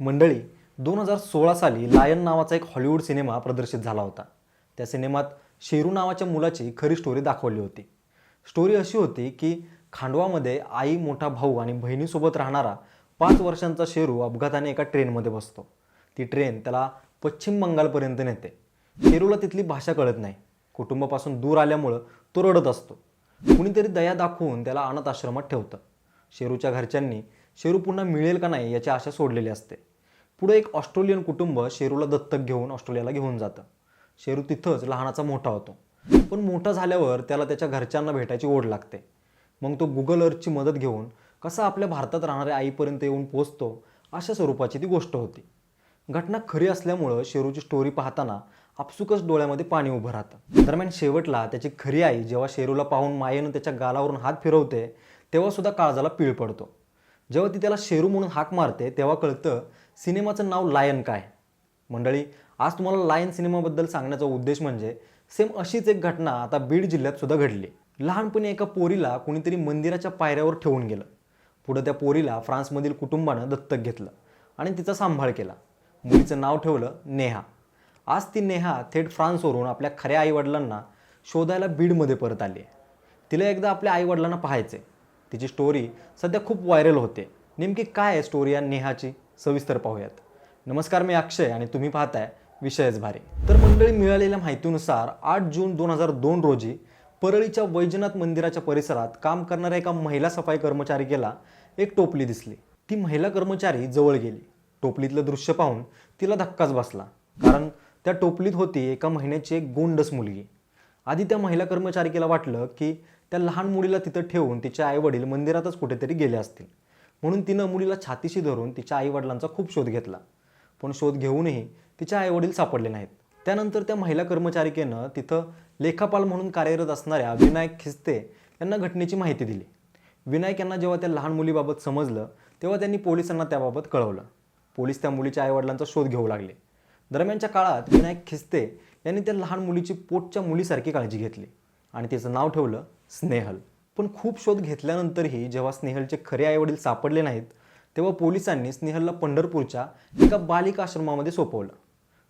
मंडळी दोन हजार सोळा साली लायन नावाचा एक हॉलिवूड सिनेमा प्रदर्शित झाला होता. त्या सिनेमात शेरू नावाच्या मुलाची खरी स्टोरी दाखवली होती. स्टोरी अशी होती की खांडवामध्ये आई मोठा भाऊ आणि बहिणीसोबत राहणारा पाच वर्षांचा शेरू अपघाताने एका ट्रेनमध्ये बसतो. ती ट्रेन त्याला पश्चिम बंगालपर्यंत नेते. शेरूला तिथली भाषा कळत नाही. कुटुंबापासून दूर आल्यामुळं तो रडत असतो. कुणीतरी दया दाखवून त्याला अनाथ आश्रमात ठेवतं. शेरूच्या घरच्यांनी शेरू पुन्हा मिळेल का नाही याची आशा सोडलेली असते. पुढे एक ऑस्ट्रेलियन कुटुंब शेरूला दत्तक घेऊन ऑस्ट्रेलियाला घेऊन जातं. शेरू तिथंच लहानाचा मोठा होतो. पण मोठा झाल्यावर त्याला त्याच्या घरच्यांना भेटायची ओढ लागते. मग तो गुगल अर्थची मदत घेऊन कसा आपल्या भारतात राहणाऱ्या आईपर्यंत येऊन पोचतो अशा स्वरूपाची ती गोष्ट होती. घटना खरी असल्यामुळं शेरूची स्टोरी पाहताना आपसुकच डोळ्यामध्ये पाणी उभं राहतं. दरम्यान शेवटला त्याची खरी आई जेव्हा शेरूला पाहून मायेनं त्याच्या गालावरून हात फिरवते तेव्हा सुद्धा काळजाला पीळ पडतो. जेव्हा ती त्याला शेरू म्हणून हाक मारते तेव्हा कळतं सिनेमाचं नाव लायन काय? मंडळी आज तुम्हाला लायन सिनेमाबद्दल सांगण्याचा उद्देश म्हणजे सेम अशीच एक घटना आता बीड जिल्ह्यात सुद्धा घडली. लहानपणी एका पोरीला कुणीतरी मंदिराच्या पायऱ्यावर ठेवून गेलं. पुढं त्या पोरीला फ्रान्समधील कुटुंबानं दत्तक घेतलं आणि तिचा सांभाळ केला. मुलीचं नाव ठेवलं नेहा. आज ती नेहा थेट फ्रान्सवरून आपल्या खऱ्या आईवडिलांना शोधायला बीडमध्ये परत आली आहे. तिला एकदा आपल्या आईवडिलांना पाहायचे तिची स्टोरी सध्या खूप व्हायरल होते. नेमकी काय आहे स्टोरी या नेहाची? सविस्तर पाहूयात. नमस्कार मी अक्षय आणि तुम्ही पाहताय विषयच भारी. तर मंडळी मिळालेल्या माहितीनुसार आठ जून दोन हजार दोन रोजी परळीच्या वैजनाथ मंदिराच्या परिसरात काम करणाऱ्या एका महिला सफाई कर्मचारिकेला एक टोपली दिसली. ती महिला कर्मचारी जवळ गेली. टोपलीतलं दृश्य पाहून तिला धक्काच बसला. कारण त्या टोपलीत होती एका महिन्याची एक गोंडस मुलगी. आधी त्या महिला कर्मचारिकेला वाटलं की त्या लहान मुलीला तिथं ठेवून तिचे आईवडील मंदिरातच कुठेतरी गेले असतील. म्हणून तिनं मुलीला छातीशी धरून तिच्या आईवडिलांचा खूप शोध घेतला. पण शोध घेऊनही तिच्या आईवडील सापडले नाहीत. त्यानंतर त्या महिला कर्मचारिकेनं तिथं लेखापाल म्हणून कार्यरत असणाऱ्या विनायक खिस्ते यांना घटनेची माहिती दिली. विनायक यांना जेव्हा त्या लहान मुलीबाबत समजलं तेव्हा त्यांनी पोलिसांना त्याबाबत कळवलं. पोलीस त्या मुलीच्या आईवडिलांचा शोध घेऊ लागले. दरम्यानच्या काळात विनायक खिस्ते यांनी त्या लहान मुलीची पोटच्या मुलीसारखी काळजी घेतली आणि तिचं नाव ठेवलं स्नेहल. पण खूप शोध घेतल्यानंतरही जेव्हा स्नेहलचे खरे आईवडील सापडले नाहीत तेव्हा पोलिसांनी स्नेहलला पंढरपूरच्या एका बालिका आश्रमामध्ये सोपवलं.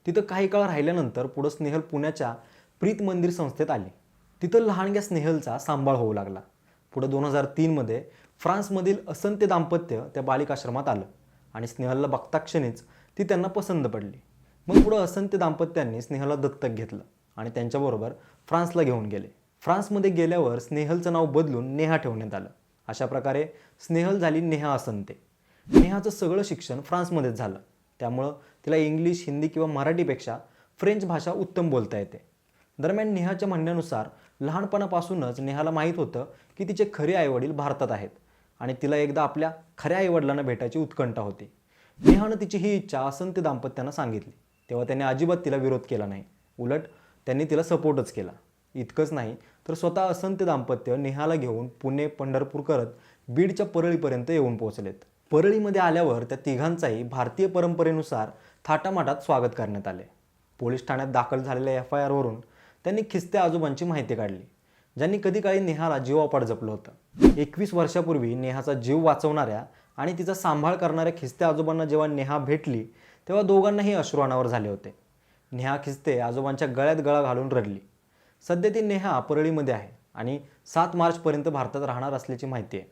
तिथं काही काळ राहिल्यानंतर पुढं स्नेहल पुण्याच्या प्रीत मंदिर संस्थेत आली. तिथं लहानग्या स्नेहलचा सांभाळ होऊ लागला. पुढं दोन हजार तीनमध्ये फ्रान्समधील असंत्य दाम्पत्य त्या बालिकाश्रमात आलं आणि स्नेहलला बघता क्षणीच ती त्यांना पसंत पडली. मग पुढं असंत्य दाम्पत्यांनी स्नेहलला दत्तक घेतलं आणि त्यांच्याबरोबर फ्रान्सला घेऊन गेले. फ्रान्समध्ये गेल्यावर स्नेहलचं नाव बदलून नेहा ठेवण्यात आलं. अशा प्रकारे स्नेहल झाली नेहा असंते. नेहाचं सगळं शिक्षण फ्रान्समध्येच झालं. त्यामुळं तिला इंग्लिश हिंदी किंवा मराठीपेक्षा फ्रेंच भाषा उत्तम बोलता येते. दरम्यान नेहाच्या म्हणण्यानुसार लहानपणापासूनच नेहाला माहीत होतं की तिचे खरे आईवडील भारतात आहेत आणि तिला एकदा आपल्या खऱ्या आईवडिलांना भेटायची उत्कंठा होती. नेहानं तिची ही इच्छा असंत्य दाम्पत्यांना सांगितली. तेव्हा त्यांनी अजिबात तिला विरोध केला नाही. उलट त्यांनी तिला सपोर्टच केला. इतकंच नाही तर स्वतः असंत्य दाम्पत्य नेहाला घेऊन पुणे पंढरपूर करत बीडच्या परळीपर्यंत येऊन पोहोचलेत. परळीमध्ये आल्यावर त्या तिघांचाही भारतीय परंपरेनुसार थाटामाटात स्वागत करण्यात आले. पोलीस ठाण्यात दाखल झालेल्या एफ आय आरवरून त्यांनी खिस्त्या आजोबांची माहिती काढली ज्यांनी कधी काळी नेहाला जीवापाड जपलं होतं. एकवीस वर्षापूर्वी नेहाचा जीव वाचवणाऱ्या आणि तिचा सांभाळ करणाऱ्या खिस्त्या आजोबांना जेव्हा नेहा भेटली तेव्हा दोघांनाही अश्रू अनावर झाले होते. नेहा खिस्ते आजोबांच्या गळ्यात गळा घालून रडली. सध्या ती नेहा परळीमध्ये आहे आणि सात मार्चपर्यंत भारतात राहणार असल्याची माहिती आहे.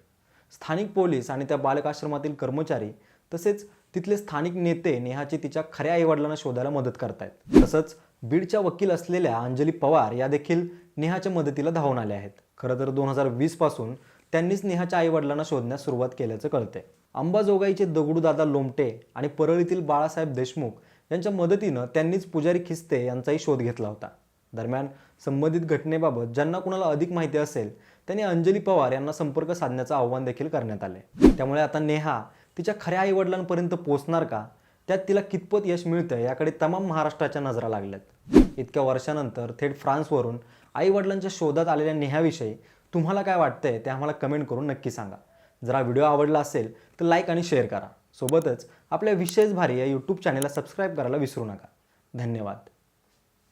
स्थानिक पोलीस आणि त्या बालकाश्रमातील कर्मचारी तसेच तिथले स्थानिक नेते नेहाची तिच्या खऱ्या आईवडिलांना शोधायला मदत करतायत. तसंच बीडच्या वकील असलेल्या अंजली पवार या देखील नेहाच्या मदतीला धावून आल्या आहेत. खरं तर दोन हजार वीसपासून त्यांनीच नेहाच्या आईवडिलांना शोधण्यास सुरुवात केल्याचं कळतंय. अंबाजोगाईचे दगडूदादा लोमटे आणि परळीतील बाळासाहेब देशमुख यांच्या मदतीनं त्यांनीच पुजारी खिस्ते यांचाही शोध घेतला होता. दरम्यान संबंधित घटनेबाबत ज्यांना कुणाला अधिक माहिती असेल त्यांनी अंजली पवार यांना संपर्क साधण्याचं आव्हान देखील करण्यात आले त्यामुळे आता नेहा तिच्या खऱ्या आईवडिलांपर्यंत पोहोचणार का? त्यात तिला कितपत यश मिळतं याकडे तमाम महाराष्ट्राच्या नजरा लागल्यात. इतक्या वर्षानंतर थेट फ्रान्सवरून आईवडिलांच्या शोधात आलेल्या नेहाविषयी तुम्हाला काय वाटतंय ते आम्हाला कमेंट करून नक्की सांगा. जर हा व्हिडिओ आवडला असेल तर लाईक आणि शेअर करा. सोबतच आपल्या विशेष भारी या यूट्यूब चॅनेलला सबस्क्राईब करायला विसरू नका. धन्यवाद.